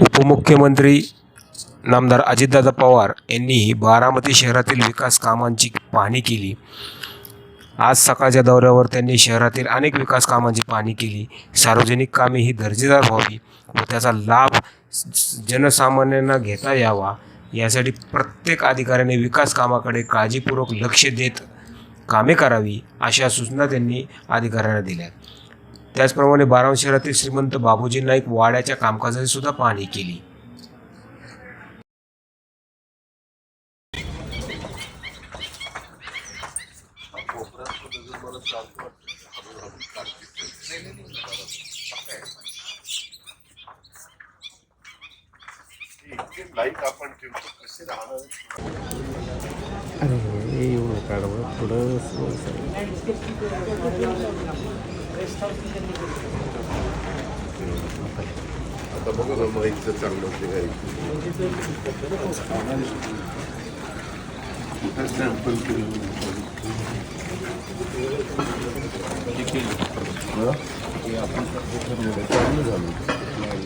उपमुख्यमंत्री नामदार अजितदादा पवार यांनी बारामती शहरातील विकास कामांची पाहणी केली. आज सकाळच्या दौऱ्यावर त्यांनी शहरातील अनेक विकास कामांची पाहणी केली. सार्वजनिक कामे ही दर्जेदार व्हावी व त्याचा लाभ जनसामान्यांना घेता यावा. यासाठी प्रत्येक अधिकाऱ्याने विकास कामाकडे काळजीपूर्वक लक्ष देत कामे करावी अशा सूचना त्यांनी अधिकाऱ्यांना दिल्या. त्याचप्रमाणे बाराव शहरातील श्रीमंत बाबूजी नाईक वाड्याच्या कामकाजाची सुद्धा पाहणी केली अरे एवढं काढवं थोडं. आता बघू ना माईकचं चांगलं ते सॅम्पल केलं